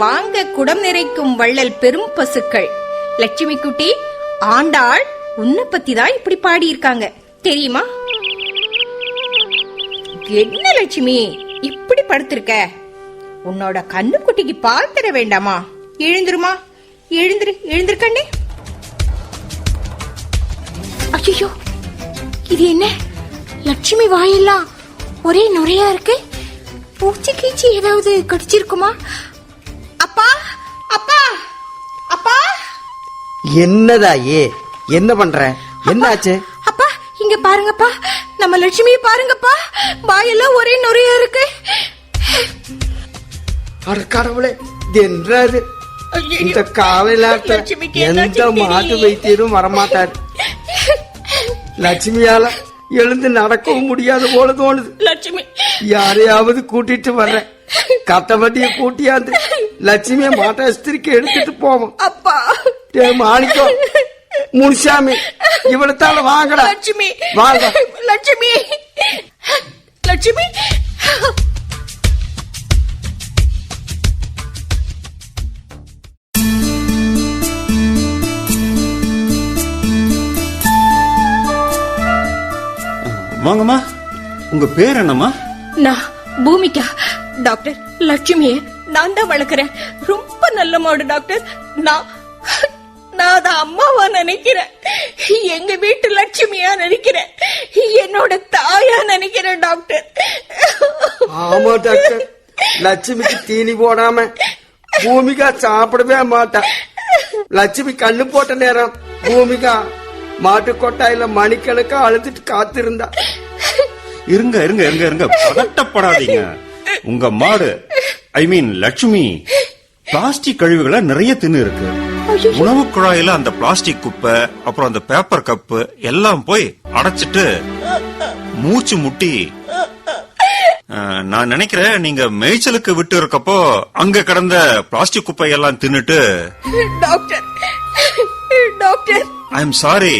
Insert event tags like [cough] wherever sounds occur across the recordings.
வாங்க குடம் நிறைக்கும் வள்ளல் பெரும் பசுக்கள். லட்சுமி குட்டி ஆண்டாள் உன்னை பத்தி தான் இப்படி பாடியிருக்காங்க. தெரியுமா? என்ன லட்சுமி இப்படி படுத்திருக்க? உன்னோட கண்ணுக்குட்டிக்கு பால் தர வேண்டாமா? எழுந்துருமா? எழுந்துரு எழுந்திருக்கண்டே ஐயோ இது என்ன? லட்சுமி வாயெல்லாம் ஒரே நுரையா இருக்கு? பூச்சி கீச்சி ஏதாவது கடிச்சிருக்குமா? என்னதா ஏ என்ன பண்ற? என்ன ஆச்சு அப்பா இங்க பாருங்கப்பா. நம்ம லட்சுமியை பாருங்கப்பா. வாயெல்லாம் ஒரே நுரையா இருக்கு. அட கடவுளே ஐயையோ. இந்த லட்சுமிக்கு எந்த மாட்டு. வைத்தியரும் வரமாட்டார். லட்சுமியால எழுந்து நடக்கவும் முடியாது போல தோணுது. லட்சுமி. யாரையாவது கூட்டிட்டு வர்றேன். கட்டவட்டிய கூட்டியாந்து லட்சுமிய மாட்டாஸ்திரிக்கு எடுத்துட்டு போவோம். அப்பா. டே மாணிக்கம் முனுசாமி இவ்வளத்தால வாங்கடா. லட்சுமி. வாங்க. லட்சுமி. லட்சுமி. வாங்கம்மா உங்க பேர் என்னம்மா? நான் பூமிகா. டாக்டர் லட்சுமிய நான் தான் வளர்க்குறேன். ரொம்ப நல்ல மாடு டாக்டர். நான் நான் அதை அம்மாவா நினைக்கிறேன். எங்க வீட்டு லட்சுமியா நினைக்கிறேன். என்னோட தாயா நினைக்கிறேன் டாக்டர். ஆமா டாக்டர். லட்சுமிக்கு தீனி போடாம பூமிகா சாப்பிடவே மாட்டா. லட்சுமி கண்ணு போட்ட நேரம் பூமிகா மாட்டு கொட்டாயில மணிக்கணக்கா அழுதுட்டு காத்திருந்தா. இருங்க இருங்க இருங்க இருங்க. பதட்டப்படாதீங்க. உங்க மாடு ஐ மீன் லட்சுமி பிளாஸ்டிக் கழிவுகளை நிறைய தின்னு இருக்கு. உணவு குழாயில அந்த பிளாஸ்டிக் குப்பை அப்புறம் அந்த பேப்பர் கப்பு எல்லாம் போய் அடைச்சிட்டு மூச்சு முட்டி. நான் நினைக்கிறேன் நீங்க மேய்ச்சலுக்கு விட்டு இருக்கப்போ அங்க கிடந்த பிளாஸ்டிக் குப்பை எல்லாம் தின்னுட்டு. Doctor doctor. I am sorry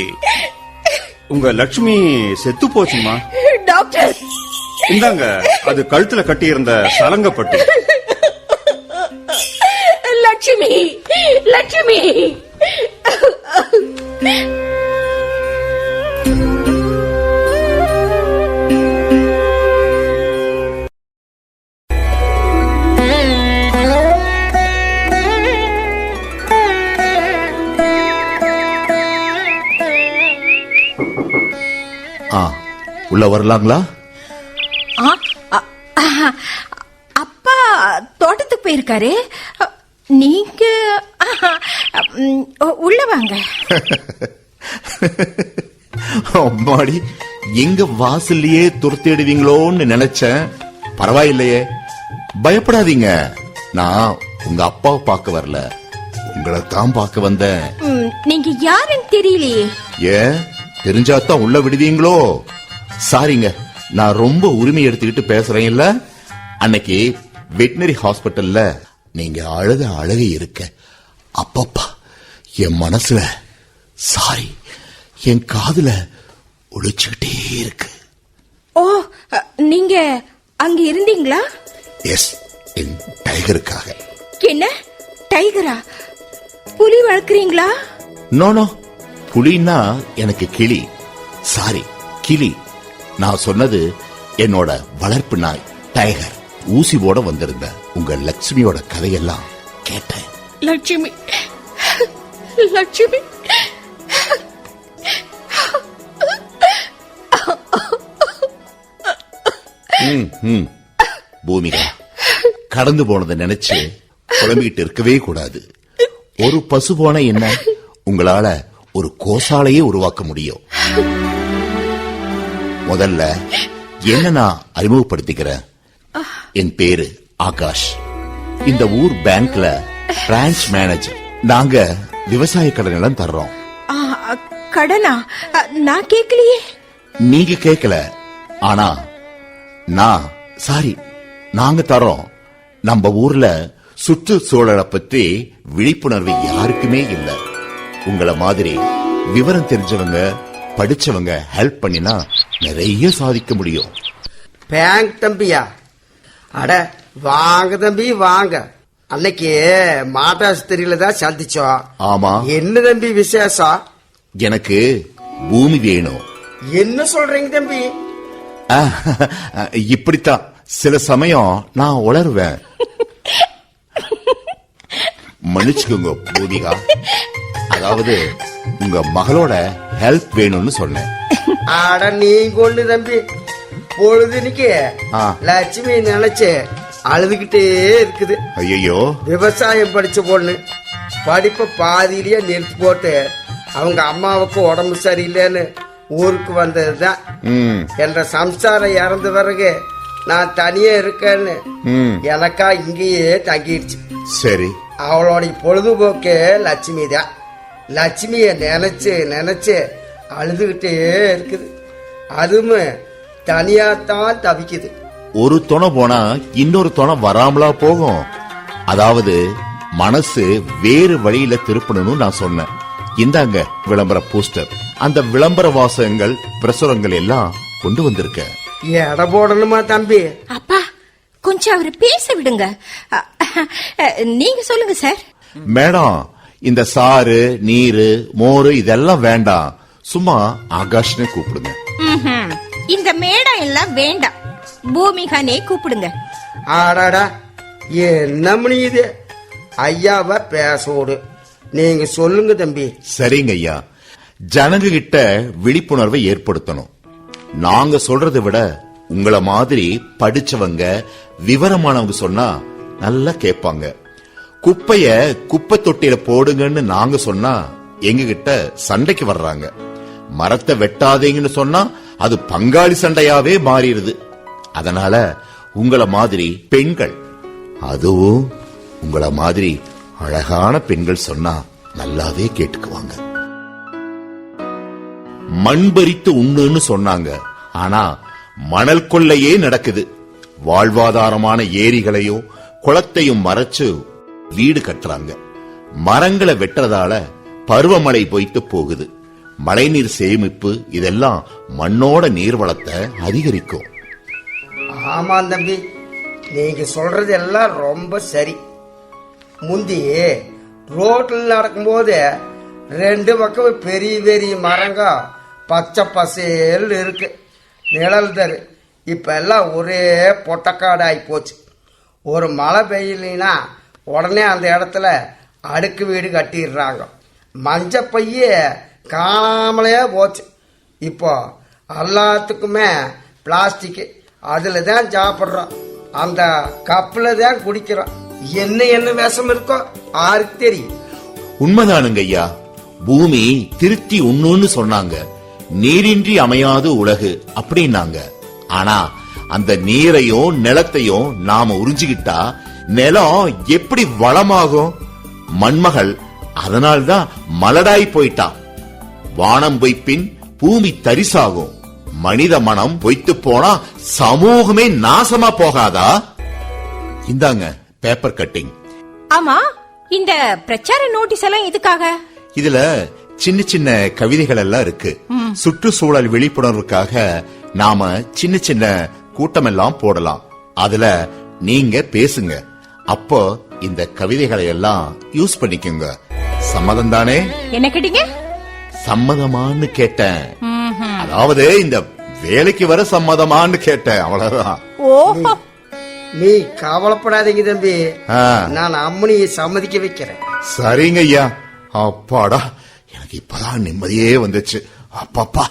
உங்க லட்சுமி செத்து போச்சுமா டாக்டர். இந்தாங்க அது கழுத்துல கட்டி இருந்த சலங்கப்பட்டு உள்ள வரலாங்களா? ஆ, அப்பா தோட்டத்துக்கு போயிருக்காரு. நீங்க உள்ள வாங்க. [laughs] அம்மாடி எங்க வாசல்லையே துரத்திடுவீங்களோன்னு நினைச்சேன். பரவாயில்லையே. பயப்படாதீங்க. நான் உங்க அப்பாவை பார்க்க வரல. உங்களை தான் பார்க்க வந்தேன். நீங்க யாருன்னு தெரியலையே. ஏன்? தெரிஞ்சாதான் உள்ள விடுவீங்களோ? சாரிங்க நான் ரொம்ப உரிமை எடுத்துக்கிட்டு பேசுறேன் இல்ல? அன்னைக்கு வெட்டினரி ஹாஸ்பிட்டல்ல நீங்க அழுத அழகு இருக்க. அப்பப்பா என் மனசுல சாரி என் காதுல ஒழிச்சுக்கிட்டே இருக்கு. ஓ நீங்க அங்க இருந்தீங்களா? எஸ் என் டைகருக்காக. என்ன? டைகரா? புலி வளர்க்குறீங்களா? நோ நோ புலின்னா எனக்கு கிளி. சாரி கிளி. நான் சொன்னது என்னோட வளர்ப்பு நாய் டைகர். ஊசிவோட வந்திருந்த உங்க லட்சுமியோட கதையெல்லாம் கேட்டேன். லட்சுமி லட்சுமி. பூமிகா கடந்து போனதை நினைச்சு புலம்பிக்கிட்டு இருக்கவே கூடாது. ஒரு பசு போன என்ன உங்களால ஒரு கோசாலையே உருவாக்க முடியும்? முதல்ல என்ன நான் அறிமுகப்படுத்திக்கிறேன்? என் பேரு ஆகாஷ். இந்த ஊர் பேங்க்ல பிரான்ச் மேனேஜர் நாங்க விவசாய கடன் எல்லாம் தர்றோம். கடனா? நான் கேட்கலையே நீங்க கேட்கல ஆனா நான் சாரி நாங்க தரோம் நம்ம ஊர்ல சுற்றுச்சூழலை பத்தி விழிப்புணர்வு யாருக்குமே இல்ல. உங்கள மாதிரி விவரம் தெரிஞ்சவங்க படிச்சவங்க ஹெல்ப் பண்ணினா நிறைய சாதிக்க முடியும். பேங்க் தம்பியா? அட வாங்க தம்பி வாங்க. அன்னைக்கு மாட்டாஸ்திரியில தான் சந்திச்சோம். ஆமா. என்ன தம்பி விசேஷம்? எனக்கு பூமி வேணும். என்ன சொல்றீங்க தம்பி? இப்படித்தான். சில சமயம் நான் உளருவேன் மன்னிச்சுக்கோங்க பூதிகா அதாவது உங்க மகளோட ஹெல்ப் வேணும்னு சொன்னேன். ஆட நீங்க ஒண்ணு தம்பி. பொழுதுனிக்கு. லட்சுமி நினைச்சு அழுதுகிட்டே இருக்குது. ஐயோ விவசாயம் படிச்ச பொண்ணு. படிப்பை பாதியிலேயே நிறுத்தி போட்டு அவங்க அம்மாவுக்கு உடம்பு சரியில்லைன்னு ஊருக்கு வந்ததுதான். ம். என்ற சம்சாரம் இறந்த பிறகு நான் தனியே இருக்கேன்னு எனக்கா இங்கேயே தங்கிடுச்சு. சரி. அவளோட பொழுதுபோக்கு லட்சுமி தான் லட்சுமிய நினைச்சு நினைச்சு அழுதுகிட்டே இருக்குது. அதுவும் தனியாத்தான் தவிக்குது. ஒரு துணை போனா இன்னொரு துணை வராமலா போகும். அதாவது மனசு வேறு வழியில திருப்பணும்னு நான் சொன்னேன். இந்தாங்க விளம்பர போஸ்டர். அந்த விளம்பர வாசகங்கள் பிரசுரங்கள் எல்லாம் கொண்டு வந்திருக்கேன் எடை போடணுமா தம்பி? அப்பா கொஞ்சம் அவரை பேச விடுங்க. நீங்க சொல்லுங்க சார். மேடம் இந்த சாறு நீரு மோரு இதெல்லாம் வேண்டாம். சும்மா ஆகாஷ்னு கூப்பிடுங்க. இந்த மேடம் எல்லாம் வேண்டாம். பூமிகானே கூப்பிடுங்க. ஆடாடா என்ன மணி இது? ஐயாவை பேசோடு. நீங்க சொல்லுங்க தம்பி. சரிங்க ஐயா. ஜனங்க கிட்ட விழிப்புணர்வை ஏற்படுத்தணும். நாங்க சொல்றதை விட உங்கள மாதிரி படிச்சவங்க விவரமானவங்க சொன்னா நல்லா கேட்பாங்க. குப்பைய குப்பை தொட்டியில போடுங்கன்னு நாங்க சொன்னா எங்க கிட்ட சண்டைக்கு வர்றாங்க. மரத்தை வெட்டாதீங்கன்னு சொன்னா அது பங்காளி சண்டையாவே மாறிடுது. அதனால உங்கள மாதிரி பெண்கள் அதுவும் உங்கள மாதிரி அழகான பெண்கள் சொன்னா நல்லாவே கேட்டுக்குவாங்க. மண் பறித்து உண்ணுன்னு சொன்னாங்க. ஆனா மணல் கொள்ளையே நடக்குது. வாழ்வாதாரமான ஏரிகளையும் குளத்தையும் மறைச்சு வீடு கட்டுறாங்க. மரங்களை வெட்டுறதால பருவமழை பொய்த்து போகுது. மழைநீர் சேமிப்பு இதெல்லாம் மண்ணோட நீர்வளத்தை அதிகரிக்கும். ஆமாம் தம்பி. நீங்கள் சொல்கிறது எல்லாம் ரொம்ப சரி. முந்தி ரோட்டில் நடக்கும்போது ரெண்டு பக்கம் பெரிய பெரிய மரங்க பச்சை பசேல் இருக்கு. நிழல் தரு. இப்போ எல்லாம் ஒரே பொட்டக்காடாகி போச்சு. ஒரு மழை பெய்யலைன்னா உடனே அந்த இடத்துல அடுக்கு வீடு கட்டிடுறாங்க. மஞ்சள் பைய காணாமலே போச்சு. இப்போ எல்லாத்துக்குமே பிளாஸ்டிக்கு. அதில் தான் சாப்பிட்றோம் அந்த கப்பில் தான் குடிக்கிறோம் என்ன என்ன விஷம் இருக்கோ யாருக்கு தெரியும். உண்மைதானுங்க ஐயா. பூமி திருத்தி உண்ணுன்னு சொன்னாங்க. நீரின்றி அமையாது உலகு அப்படின்னாங்க. ஆனா அந்த நீரையும் நிலத்தையும் நாம உறிஞ்சுக்கிட்டா நிலம் எப்படி வளமாகும்? மண்மகள் அதனால்தான் மலடாய் போயிட்டான் வானம் பொய்ப்பின் பூமி தரிசாகும். மனித மனம் பொய்த்து போனா சமூகமே நாசமா போகாதா? இந்தாங்க பேப்பர் கட்டிங் ஆமா இந்த பிரச்சார நோட்டீஸ் எல்லாம் எதுக்காக? இதுல சின்ன சின்ன கவிதைகள் எல்லாம் இருக்கு. சுற்றுச்சூழல் விழிப்புணர்வுக்காக நாம சின்ன சின்ன கூட்டம் எல்லாம் போடலாம். அதுல நீங்க பேசுங்க. அப்போ இந்த கவிதைகளை எல்லாம் யூஸ் பண்ணிக்கோங்க. சம்மதம் தானே என்ன கேட்டீங்க? சம்மதமான்னு கேட்டேன். அதாவது இந்த வேலைக்கு வர சம்மதமான்னு கேட்டேன் அவ்வளவுதான். ஓஹோ நீ கவலைப்படாதீங்க தம்பி. நான் அம்மனியை சம்மதிக்க வைக்கிறேன். சரிங்க ஐயா. அப்பாடா எனக்கு இப்பதான் நிம்மதியே வந்துச்சு. அப்பப்பா.